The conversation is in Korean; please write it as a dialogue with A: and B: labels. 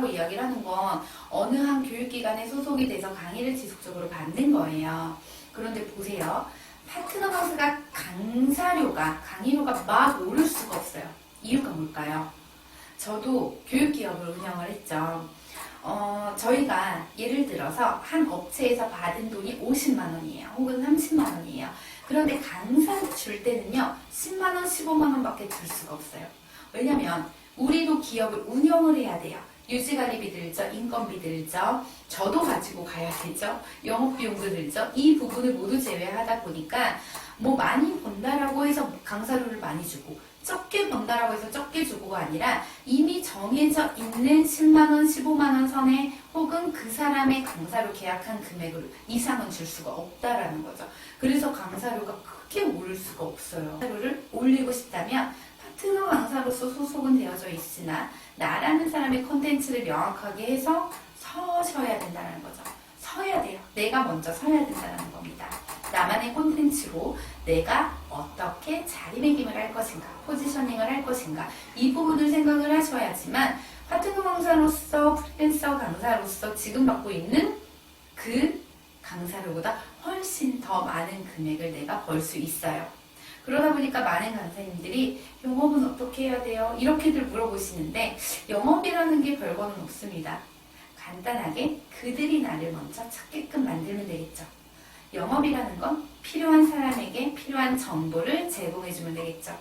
A: 강사라고 이야기를 하는 건 어느 한 교육기관에 소속이 돼서 강의를 지속적으로 받는 거예요. 그런데 보세요. 파트너 강사가 강사료가, 강의료가 막 오를 수가 없어요. 이유가 뭘까요? 저도 교육기업을 운영을 했죠. 어, 저희가 예를 들어서 한 업체에서 받은 돈이 50만 원이에요. 혹은 30만 원이에요. 그런데 강사 줄 때는요, 10만 원, 15만 원밖에 줄 수가 없어요. 왜냐면 우리도 기업을 운영을 해야 돼요. 유지관리비 들죠, 인건비 들죠, 저도 가지고 가야 되죠, 영업비용도 들죠. 이 부분을 모두 제외하다 보니까 뭐 많이 번다라고 해서 강사료를 많이 주고 적게 번다라고 해서 적게 주고가 아니라 이미 정해져 있는 10만원, 15만원 선에 혹은 그 사람의 강사로 계약한 금액을 이상은 줄 수가 없다라는 거죠. 그래서 강사료가 크게 오를 수가 없어요. 강사료를 올리고 싶다면 파트너 강사로서 소속은 되어져 있으나 나라는 사람의 컨텐츠를 명확하게 해서 서셔야 된다는 거죠. 서야 돼요. 내가 먼저 서야 된다는 겁니다. 나만의 콘텐츠로 내가 어떻게 자리매김을 할 것인가, 포지셔닝을 할 것인가, 이 부분을 생각을 하셔야지만 파트너 강사로서, 프리랜서 강사로서 지금 받고 있는 그 강사료보다 훨씬 더 많은 금액을 내가 벌 수 있어요. 그러다 보니까 많은 강사님들이 영업은 어떻게 해야 돼요? 이렇게들 물어보시는데 영업이라는 게 별거는 없습니다. 간단하게 그들이 나를 먼저 찾게끔 만들면 되겠죠. 영업이라는 건 필요한 사람에게 필요한 정보를 제공해주면 되겠죠.